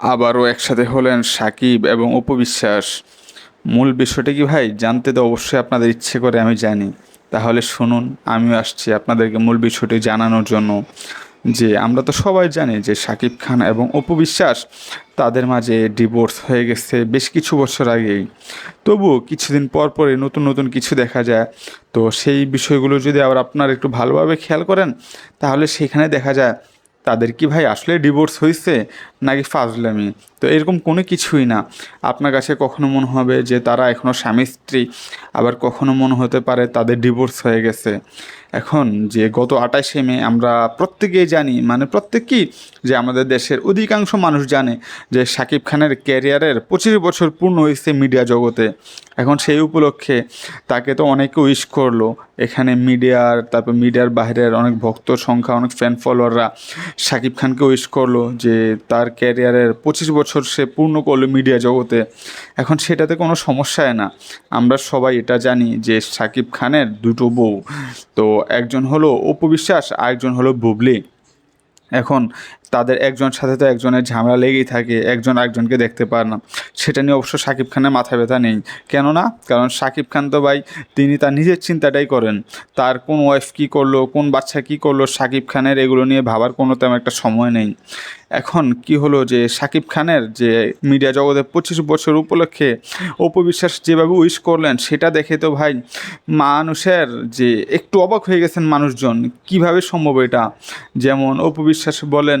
আবারও একসাথে হলেন সাকিব এবং অপবিশ্বাস মূল বিষয়টা কি ভাই? জানতে তো অবশ্যই আপনাদের ইচ্ছে করে, আমি জানি। তাহলে শুনুন, আমিও আসছি আপনাদেরকে মূল বিষয়টি জানানোর জন্য। যে আমরা তো সবাই জানি যে সাকিব খান এবং অপবিশ্বাস তাদের মাঝে ডিভোর্স হয়ে গেছে বেশ কিছু বছর আগেই। তবুও কিছুদিন পর পরে নতুন নতুন কিছু দেখা যায়। তো সেই বিষয়গুলো যদি আবার আপনারা একটু ভালোভাবে খেয়াল করেন, তাহলে সেখানে দেখা যায় তাদের কি ভাই আসলে ডিভোর্স হয়েছে নাকি ফাজলামি? তো এরকম কোনো কিছুই না। আপনার কাছে কখনো মনে হবে যে তারা এখনও স্বামী স্ত্রী, আবার কখনো মনে হতে পারে তাদের ডিভোর্স হয়ে গেছে। এখন যে গত আঠাশে মে আমরা প্রত্যেকেই জানি মানে প্রত্যেকেই যে আমাদের দেশের অধিকাংশ মানুষ জানে যে শাকিব খানের ক্যারিয়ারের পঁচিশ বছর পূর্ণ হয়েছে মিডিয়া জগতে। এখন সেই উপলক্ষে তাকে তো অনেকে উইশ করল। এখানে মিডিয়ার, তারপর মিডিয়ার বাইরের অনেক ভক্ত সংখ্যা, অনেক ফ্যান ফলোয়াররা শাকিব খানকে উইশ করল যে তার ক্যারিয়ারের পঁচিশ বছর সে পূর্ণ করল মিডিয়া জগতে। এখন সেটাতে কোনো সমস্যায় না। আমরা সবাই এটা জানি যে শাকিব খানের দুটো বউ। তো একজন হলো অপু বিশ্বাস আরেকজন হলো বুবলি। এখন তাদের একজন সাথে তো একজনের ঝামেলা লেগেই থাকে, একজন আরেকজনকে দেখতে পারে না। সেটা নিয়ে অবশ্য শাকিব খানের মাথা ব্যথা নেই। কেননা, কারণ শাকিব খান তো ভাই, তিনি তার নিজের চিন্তাটাই করেন। তার কোন ওয়াইফ কী করল, কোন বাচ্চা কী করল শাকিব খানের এগুলো নিয়ে ভাবার কোনো তেমন একটা সময় নেই। এখন কি হলো যে শাকিব খানের যে মিডিয়া জগতে পঁচিশ বছর উপলক্ষে অপবিশ্বাস যেভাবে উইশ করলেন, সেটা দেখে তো ভাই মানুষের যে একটু অবাক হয়ে গেছেন মানুষজন। কীভাবে সম্ভব এটা? যেমন অপবিশ্বাস বলেন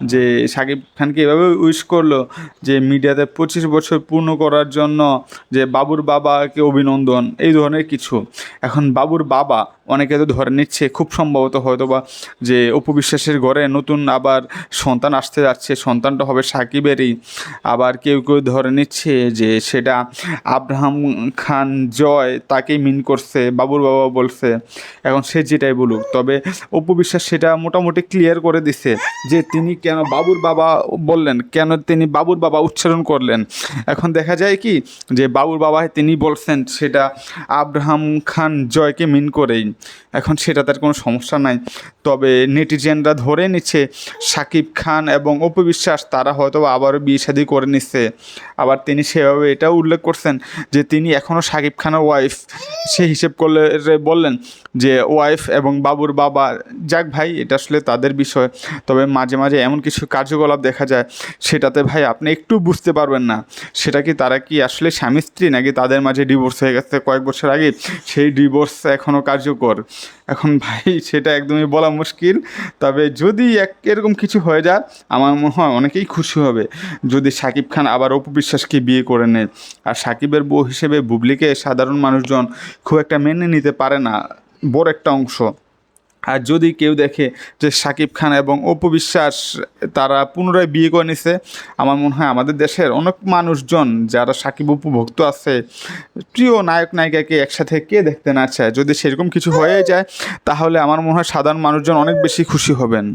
যে সাকিব খানকে এভাবে উইশ করল যে মিডিয়াতে পঁচিশ বছর পূর্ণ করার জন্য যে বাবুর বাবাকে অভিনন্দন, এই ধরনের কিছু। এখন বাবুর বাবা অনেকে তো ধরে নিচ্ছে, খুব সম্ভবত হয়তো বা যে অপবিশ্বাসের ঘরে নতুন আবার সন্তান আসতে যাচ্ছে, সন্তানটা হবে সাকিবেরই। আবার কেউ কেউ ধরে নিচ্ছে যে সেটা আব্রাহাম খান জয় তাকেই মিন করছে, বাবুর বাবা বলছে। এখন সে যেটাই বলুক, তবে অপবিশ্বাস সেটা মোটামুটি ক্লিয়ার করে দিছে যে তিনি কেন বাবুর বাবা বললেন, কেন তিনি বাবুর বাবা উচ্চারণ করলেন? এখন দেখা যায় কি যে বাবুর বাবা তিনি বলছেন সেটা আব্রাহাম খান জয়কে মিন করেই। এখন সেটা তার কোনো সমস্যা নাই। তবে নেটিজেনরা ধরে নিচ্ছে সাকিব খান এবং অপবিশ্বাস তারা হয়তো আবারও বিয়ে শাদী করে নিচ্ছে। আবার তিনি সেভাবে এটাও উল্লেখ করছেন যে তিনি এখনও সাকিব খানের ওয়াইফ সে হিসেব করলে বললেন যে ওয়াইফ এবং বাবুর বাবা, যাক ভাই, এটা আসলে তাদের বিষয়। তবে মাঝে মাঝে এমন কিছু কার্যকলাপ দেখা যায়, সেটাতে ভাই আপনি একটু বুঝতে পারবেন না। সেটা কি তারা কি আসলে স্বামী স্ত্রী নাকি তাদের মাঝে ডিভোর্স হয়ে গেছে কয়েক বছর আগে? সেই ডিভোর্স এখনও কার্যকর। এখন ভাই সেটা একদমই বলা মুশকিল। তবে যদি এক, এরকম কিছু হয়ে যায়, আমার মনে হয় অনেকেই খুশি হবে। যদি সাকিব খান আবার অপু বিশ্বাসকে বিয়ে করে নেয়। আর সাকিবের বউ হিসেবে বুবলিকে সাধারণ মানুষজন খুব একটা মেনে নিতে পারে না। বড় একটা অংশ। আর যদি কেউ দেখে যে সাকিব খান এবং অপু বিশ্বাস তারা পুনরায় বিয়ে করে নিছে, আমার মনে হয় আমাদের দেশের অনেক মানুষজন যারা সাকিব অপু ভক্ত আছে, প্রিয় নায়ক নায়িকাকে একসাথে কে দেখতে না চায়? যদি সেরকম কিছু হয়ে যায়, তাহলে আমার মনে হয় সাধারণ মানুষজন অনেক বেশি খুশি হবেন।